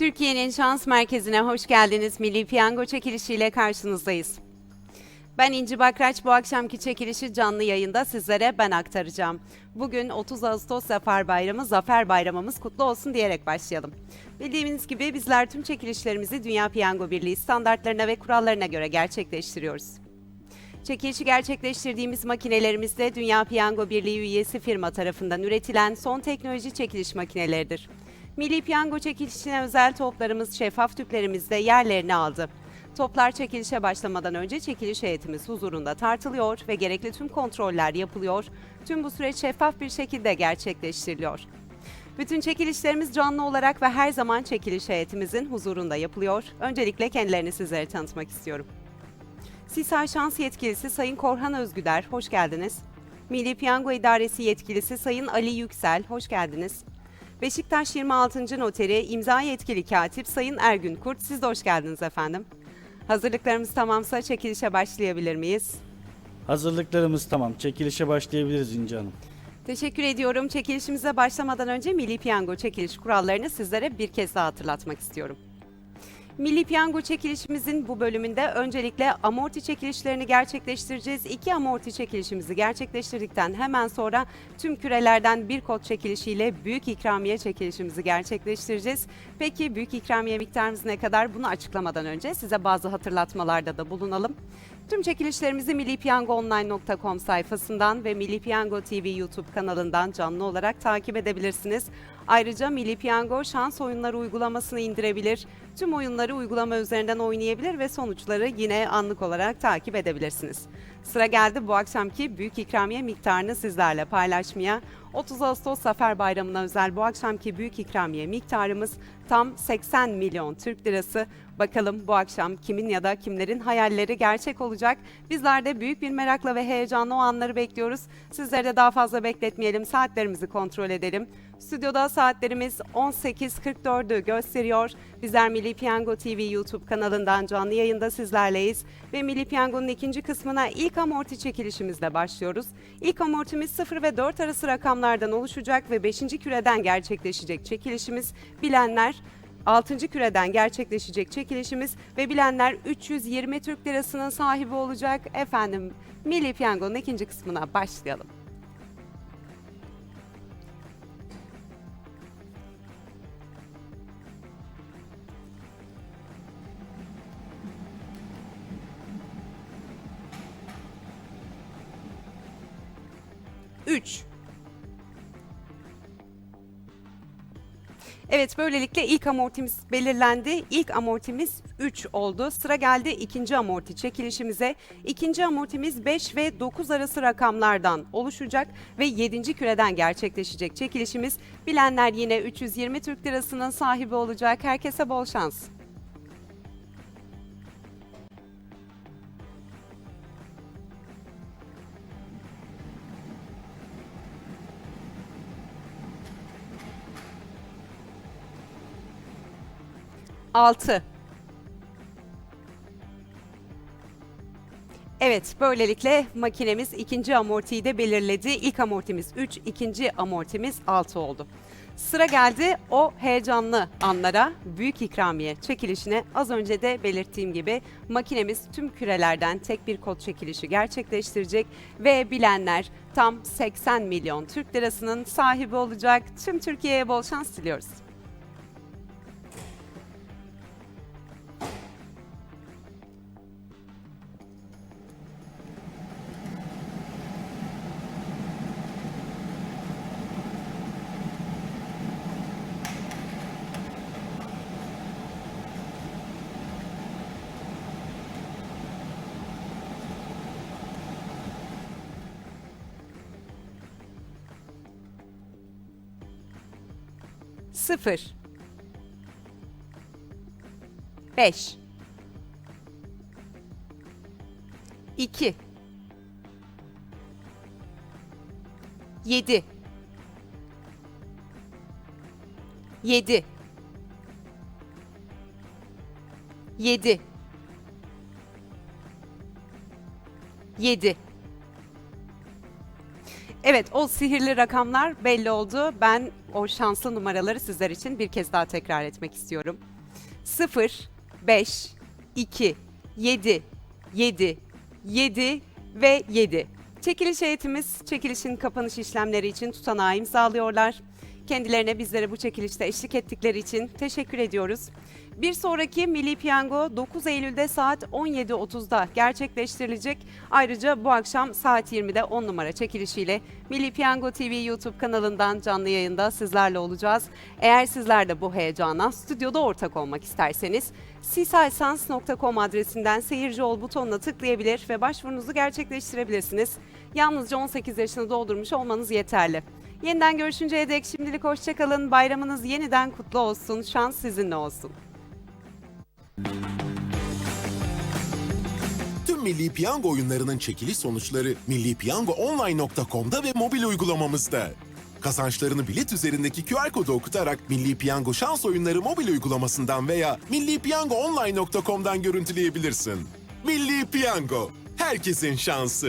Türkiye'nin şans merkezine hoş geldiniz. Milli Piyango çekilişiyle karşınızdayız. Ben İnci Bakraç bu akşamki çekilişi canlı yayında sizlere ben aktaracağım. Bugün 30 Ağustos Zafer Bayramı, Zafer Bayramımız kutlu olsun diyerek başlayalım. Bildiğiniz gibi bizler tüm çekilişlerimizi Dünya Piyango Birliği standartlarına ve kurallarına göre gerçekleştiriyoruz. Çekilişi gerçekleştirdiğimiz makinelerimiz de Dünya Piyango Birliği üyesi firma tarafından üretilen son teknoloji çekiliş makineleridir. Milli Piyango çekilişine özel toplarımız şeffaf tüplerimizde yerlerini aldı. Toplar çekilişe başlamadan önce çekiliş heyetimiz huzurunda tartılıyor ve gerekli tüm kontroller yapılıyor. Tüm bu süreç şeffaf bir şekilde gerçekleştiriliyor. Bütün çekilişlerimiz canlı olarak ve her zaman çekiliş heyetimizin huzurunda yapılıyor. Öncelikle kendilerini sizlere tanıtmak istiyorum. Sisar Şans Yetkilisi Sayın Korhan Özgüder, hoş geldiniz. Milli Piyango İdaresi Yetkilisi Sayın Ali Yüksel, hoş geldiniz. Beşiktaş 26. Noteri İmza Yetkili Katip Sayın Ergün Kurt, siz de hoş geldiniz efendim. Hazırlıklarımız tamamsa çekilişe başlayabilir miyiz? Hazırlıklarımız tamam. Çekilişe başlayabiliriz İnci Hanım. Teşekkür ediyorum. Çekilişimize başlamadan önce Milli Piyango çekiliş kurallarını sizlere bir kez daha hatırlatmak istiyorum. Milli Piyango çekilişimizin bu bölümünde öncelikle amorti çekilişlerini gerçekleştireceğiz. İki amorti çekilişimizi gerçekleştirdikten hemen sonra tüm kürelerden bir kod çekilişiyle büyük ikramiye çekilişimizi gerçekleştireceğiz. Peki büyük ikramiye miktarımız ne kadar? Bunu açıklamadan önce size bazı hatırlatmalarda da bulunalım. Tüm çekilişlerimizi millipiyangoonline.com sayfasından ve Milli Piyango TV YouTube kanalından canlı olarak takip edebilirsiniz. Ayrıca Milli Piyango şans oyunları uygulamasını indirebilir, tüm oyunları uygulama üzerinden oynayabilir ve sonuçları yine anlık olarak takip edebilirsiniz. Sıra geldi bu akşamki büyük ikramiye miktarını sizlerle paylaşmaya. 30 Ağustos Zafer Bayramı'na özel bu akşamki büyük ikramiye miktarımız tam 80 milyon Türk lirası. Bakalım bu akşam kimin ya da kimlerin hayalleri gerçek olacak. Bizler de büyük bir merakla ve heyecanla o anları bekliyoruz. Sizleri de daha fazla bekletmeyelim. Saatlerimizi kontrol edelim. Stüdyoda saatlerimiz 18.44'ü gösteriyor. Bizler Milli Piyango TV YouTube kanalından canlı yayında sizlerleyiz. Ve Milli Piyango'nun ikinci kısmına ilk amorti çekilişimizle başlıyoruz. İlk amortimiz 0 ve 4 arası rakamlardan oluşacak ve 5. küreden gerçekleşecek çekilişimiz bilenler 6. küreden gerçekleşecek çekilişimiz ve bilenler 320 Türk Lirası'nın sahibi olacak. Efendim Milli Piyango'nun ikinci kısmına başlayalım. Üç. Evet böylelikle ilk amortimiz belirlendi. İlk amortimiz 3 oldu. Sıra geldi ikinci amorti çekilişimize. İkinci amortimiz 5 ve 9 arası rakamlardan oluşacak ve 7. küreden gerçekleşecek çekilişimiz. Bilenler yine 320 Türk Lirası'nın sahibi olacak. Herkese bol şans. Altı. Evet, böylelikle makinemiz ikinci amortiyi de belirledi. İlk amortimiz 3, ikinci amortimiz 6 oldu. Sıra geldi o heyecanlı anlara, büyük ikramiye çekilişine. Az önce de belirttiğim gibi makinemiz tüm kürelerden tek bir kod çekilişi gerçekleştirecek ve bilenler tam 80 milyon Türk lirasının sahibi olacak. Tüm Türkiye'ye bol şans diliyoruz. 0 5 2 7 7 7 7 Evet o sihirli rakamlar belli oldu. Ben o şanslı numaraları sizler için bir kez daha tekrar etmek istiyorum. 0 5 2 7 7 7 ve 7. Çekiliş heyetimiz çekilişin kapanış işlemleri için tutanağı imzalıyorlar. Kendilerine bizlere bu çekilişte eşlik ettikleri için teşekkür ediyoruz. Bir sonraki Milli Piyango 9 Eylül'de saat 17.30'da gerçekleştirilecek. Ayrıca bu akşam saat 20'de 10 numara çekilişiyle Milli Piyango TV YouTube kanalından canlı yayında sizlerle olacağız. Eğer sizler de bu heyecana stüdyoda ortak olmak isterseniz sisaysans.com adresinden seyirci ol butonuna tıklayabilir ve başvurunuzu gerçekleştirebilirsiniz. Yalnızca 18 yaşını doldurmuş olmanız yeterli. Yeniden görüşünceye dek şimdilik hoşçakalın. Bayramınız yeniden kutlu olsun. Şans sizinle olsun. Tüm Milli Piyango oyunlarının çekiliş sonuçları millipiyangoonline.com'da ve mobil uygulamamızda. Kazançlarını bilet üzerindeki QR kodu okutarak Milli Piyango şans oyunları mobil uygulamasından veya millipiyangoonline.com'dan görüntüleyebilirsin. Milli Piyango, herkesin şansı.